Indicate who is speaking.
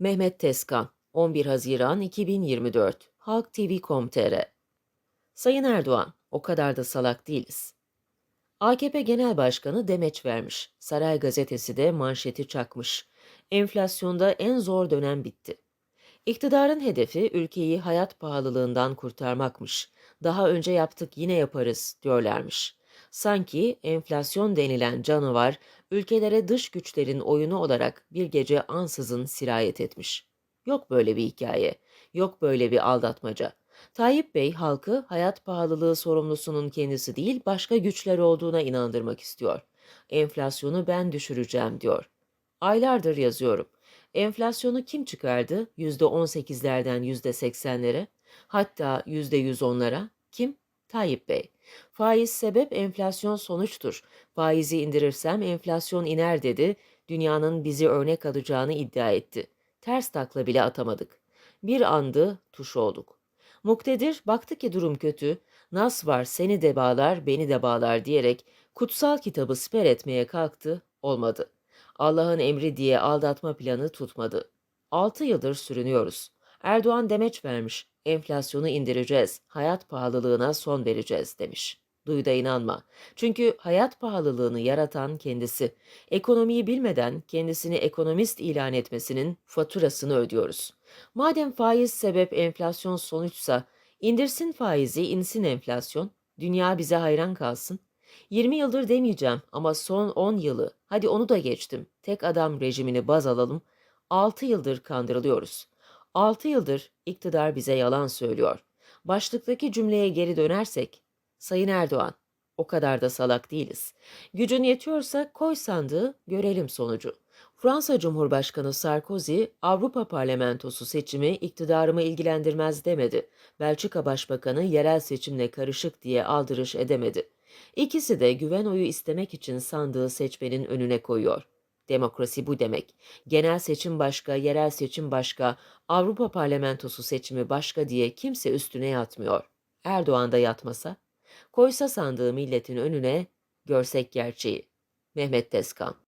Speaker 1: Mehmet Tezkan, 11 Haziran 2024, Halk TV.com.tr Sayın Erdoğan, o kadar da salak değiliz. AKP Genel Başkanı demeç vermiş. Saray Gazetesi de manşeti çakmış. Enflasyonda en zor dönem bitti. İktidarın hedefi ülkeyi hayat pahalılığından kurtarmakmış. Daha önce yaptık yine yaparız diyorlarmış. Sanki enflasyon denilen canavar ülkelere dış güçlerin oyunu olarak bir gece ansızın sirayet etmiş. Yok böyle bir hikaye, yok böyle bir aldatmaca. Tayyip Bey halkı hayat pahalılığı sorumlusunun kendisi değil başka güçler olduğuna inandırmak istiyor. Enflasyonu ben düşüreceğim diyor. Aylardır yazıyorum. Enflasyonu kim çıkardı? %18'lerden %80'lere, hatta %110'lara? Kim? Tayyip Bey. Faiz sebep, enflasyon sonuçtur. Faizi indirirsem enflasyon iner dedi. Dünyanın bizi örnek alacağını iddia etti. Ters takla bile atamadık. Bir andı tuş olduk. Muktedir baktı ki durum kötü. Nas var seni de bağlar beni de bağlar diyerek kutsal kitabı siper etmeye kalktı. Olmadı. Allah'ın emri diye aldatma planı tutmadı. 6 yıldır sürünüyoruz. Erdoğan demeç vermiş. Enflasyonu indireceğiz, hayat pahalılığına son vereceğiz demiş. Duy da inanma. Çünkü hayat pahalılığını yaratan kendisi. Ekonomiyi bilmeden kendisini ekonomist ilan etmesinin faturasını ödüyoruz. Madem faiz sebep enflasyon sonuçsa indirsin faizi insin enflasyon. Dünya bize hayran kalsın. 20 yıldır demeyeceğim ama son 10 yılı, hadi onu da geçtim. Tek adam rejimini baz alalım. 6 yıldır kandırılıyoruz. 6 yıldır iktidar bize yalan söylüyor. Başlıktaki cümleye geri dönersek, Sayın Erdoğan, o kadar da salak değiliz. Gücün yetiyorsa koy sandığı, görelim sonucu. Fransa Cumhurbaşkanı Sarkozy, Avrupa Parlamentosu seçimi iktidarımı ilgilendirmez demedi. Belçika Başbakanı yerel seçimle karışık diye aldırış edemedi. İkisi de güven oyu istemek için sandığı seçmenin önüne koyuyor. Demokrasi bu demek. Genel seçim başka, yerel seçim başka, Avrupa Parlamentosu seçimi başka diye kimse üstüne yatmıyor. Erdoğan da yatmasa, koysa sandığı milletin önüne, görsek gerçeği. Mehmet Tezkan